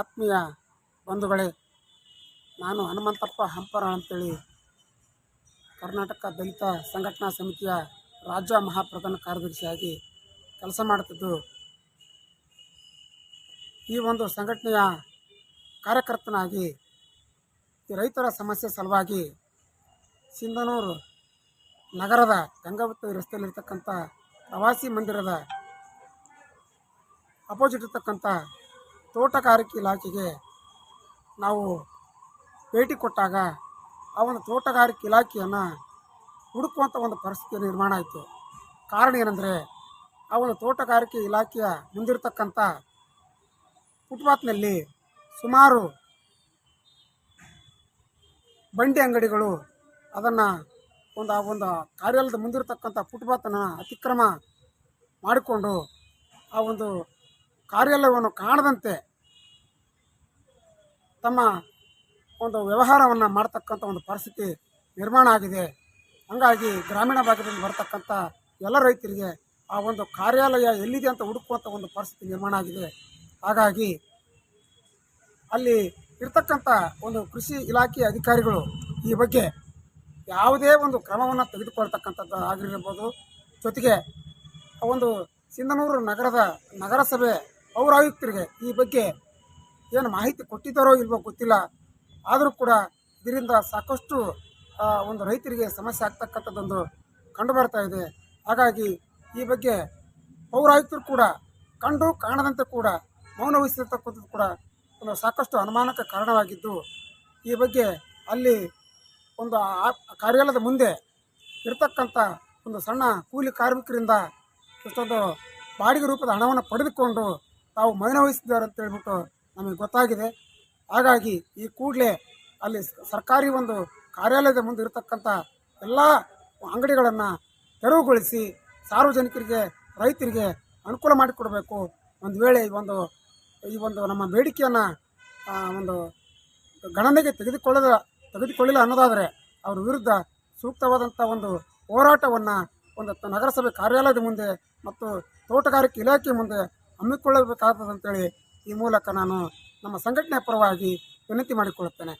ಆತ್ಮೀಯ ಬಂಧುಗಳೇ, ನಾನು ಹನುಮಂತಪ್ಪ ಹಂಪರ ಅಂತೇಳಿ ಕರ್ನಾಟಕ ದಲಿತ ಸಂಘಟನಾ ಸಮಿತಿಯ ರಾಜ್ಯ ಮಹಾಪ್ರಧಾನ ಕಾರ್ಯದರ್ಶಿಯಾಗಿ ಕೆಲಸ ಮಾಡುತ್ತಿದ್ದು, ಈ ಒಂದು ಸಂಘಟನೆಯ ಕಾರ್ಯಕರ್ತನಾಗಿ ರೈತರ ಸಮಸ್ಯೆ ಸಲುವಾಗಿ ಸಿಂಧನೂರು ನಗರದ ಗಂಗಾವತಿ ರಸ್ತೆಯಲ್ಲಿರ್ತಕ್ಕಂಥ ಪ್ರವಾಸಿ ಮಂದಿರದ ಅಪೋಸಿಟ್ ಇರ್ತಕ್ಕಂಥ ತೋಟಗಾರಿಕೆ ಇಲಾಖೆಗೆ ನಾವು ಭೇಟಿ ಕೊಟ್ಟಾಗ ಆ ಒಂದು ತೋಟಗಾರಿಕೆ ಇಲಾಖೆಯನ್ನು ಹುಡುಕುವಂಥ ಒಂದು ಪರಿಸ್ಥಿತಿ ನಿರ್ಮಾಣ ಆಯಿತು. ಕಾರಣ ಏನಂದರೆ ಆ ಒಂದು ತೋಟಗಾರಿಕೆ ಇಲಾಖೆಯ ಮುಂದಿರತಕ್ಕಂಥ ಫುಟ್ಪಾತ್ನಲ್ಲಿ ಸುಮಾರು ಬಂಡಿ ಅಂಗಡಿಗಳು ಅದನ್ನು ಒಂದು ಆ ಒಂದು ಕಾರ್ಯಾಲಯದ ಮುಂದಿರತಕ್ಕಂಥ ಫುಟ್ಪಾತನ್ನು ಅತಿಕ್ರಮ ಮಾಡಿಕೊಂಡು ಆ ಒಂದು ಕಾರ್ಯಾಲಯವನ್ನು ಕಾಣದಂತೆ ತಮ್ಮ ಒಂದು ವ್ಯವಹಾರವನ್ನು ಮಾಡ್ತಕ್ಕಂಥ ಒಂದು ಪರಿಸ್ಥಿತಿ ನಿರ್ಮಾಣ ಆಗಿದೆ. ಹಂಗಾಗಿ ಗ್ರಾಮೀಣ ಭಾಗದಲ್ಲಿ ಬರ್ತಕ್ಕಂಥ ಎಲ್ಲ ರೈತರಿಗೆ ಆ ಒಂದು ಕಾರ್ಯಾಲಯ ಎಲ್ಲಿದೆ ಅಂತ ಹುಡುಕುವಂಥ ಒಂದು ಪರಿಸ್ಥಿತಿ ನಿರ್ಮಾಣ ಆಗಿದೆ. ಹಾಗಾಗಿ ಅಲ್ಲಿ ಇರ್ತಕ್ಕಂಥ ಒಂದು ಕೃಷಿ ಇಲಾಖೆಯ ಅಧಿಕಾರಿಗಳು ಈ ಬಗ್ಗೆ ಯಾವುದೇ ಒಂದು ಕ್ರಮವನ್ನು ತೆಗೆದುಕೊಳ್ತಕ್ಕಂಥದ್ದು ಆಗಿರ್ಬೋದು. ಜೊತೆಗೆ ಒಂದು ಸಿಂಧನೂರು ನಗರದ ನಗರಸಭೆ ಪೌರಾಯುಕ್ತರಿಗೆ ಈ ಬಗ್ಗೆ ಏನು ಮಾಹಿತಿ ಕೊಟ್ಟಿದ್ದಾರೋ ಇಲ್ವೋ ಗೊತ್ತಿಲ್ಲ. ಆದರೂ ಕೂಡ ಇದರಿಂದ ಸಾಕಷ್ಟು ಒಂದು ರೈತರಿಗೆ ಸಮಸ್ಯೆ ಆಗ್ತಕ್ಕಂಥದ್ದೊಂದು ಕಂಡು ಬರ್ತಾ ಇದೆ. ಹಾಗಾಗಿ ಈ ಬಗ್ಗೆ ಪೌರಾಯುಕ್ತರು ಕೂಡ ಕಂಡು ಕಾಣದಂತೆ ಕೂಡ, ಮೌನ ವಹಿಸಿರ್ತಕ್ಕಂಥದ್ದು ಕೂಡ ಒಂದು ಸಾಕಷ್ಟು ಅನುಮಾನಕ್ಕೆ ಕಾರಣವಾಗಿದ್ದು, ಈ ಬಗ್ಗೆ ಅಲ್ಲಿ ಒಂದು ಕಾರ್ಯಾಲಯದ ಮುಂದೆ ಇರತಕ್ಕಂಥ ಒಂದು ಸಣ್ಣ ಕೂಲಿ ಕಾರ್ಮಿಕರಿಂದ ಇಷ್ಟೊಂದು ಬಾಡಿಗೆ ರೂಪದ ಹಣವನ್ನು ಪಡೆದುಕೊಂಡು ತಾವು ಮೌನ ವಹಿಸಿದ್ದಾರೆ ಅಂತ ಹೇಳ್ಬಿಟ್ಟು ನಮಗೆ ಗೊತ್ತಾಗಿದೆ. ಹಾಗಾಗಿ ಈ ಕೂಡಲೇ ಅಲ್ಲಿ ಸರ್ಕಾರಿ ಒಂದು ಕಾರ್ಯಾಲಯದ ಮುಂದೆ ಇರತಕ್ಕಂಥ ಎಲ್ಲ ಅಂಗಡಿಗಳನ್ನು ತೆರವುಗೊಳಿಸಿ ಸಾರ್ವಜನಿಕರಿಗೆ, ರೈತರಿಗೆ ಅನುಕೂಲ ಮಾಡಿಕೊಡಬೇಕು. ಒಂದು ವೇಳೆ ಈ ಒಂದು ಈ ಒಂದು ನಮ್ಮ ಬೇಡಿಕೆಯನ್ನು ಒಂದು ಗಣನೆಗೆ ತೆಗೆದುಕೊಳ್ಳದ, ತೆಗೆದುಕೊಳ್ಳಿಲ್ಲ ಅನ್ನೋದಾದರೆ ಅವರ ವಿರುದ್ಧ ಸೂಕ್ತವಾದಂಥ ಒಂದು ಹೋರಾಟವನ್ನು ಒಂದು ನಗರಸಭೆ ಕಾರ್ಯಾಲಯದ ಮುಂದೆ ಮತ್ತು ತೋಟಗಾರಿಕೆ ಇಲಾಖೆ ಮುಂದೆ ಹಮ್ಮಿಕೊಳ್ಳಬೇಕಾಗ್ತದೆ ಅಂತೇಳಿ ಈ ಮೂಲಕ ನಾನು ನಮ್ಮ ಸಂಘಟನೆ ಪರವಾಗಿ ವಿನಂತಿ ಮಾಡಿಕೊಳ್ಳುತ್ತೇನೆ.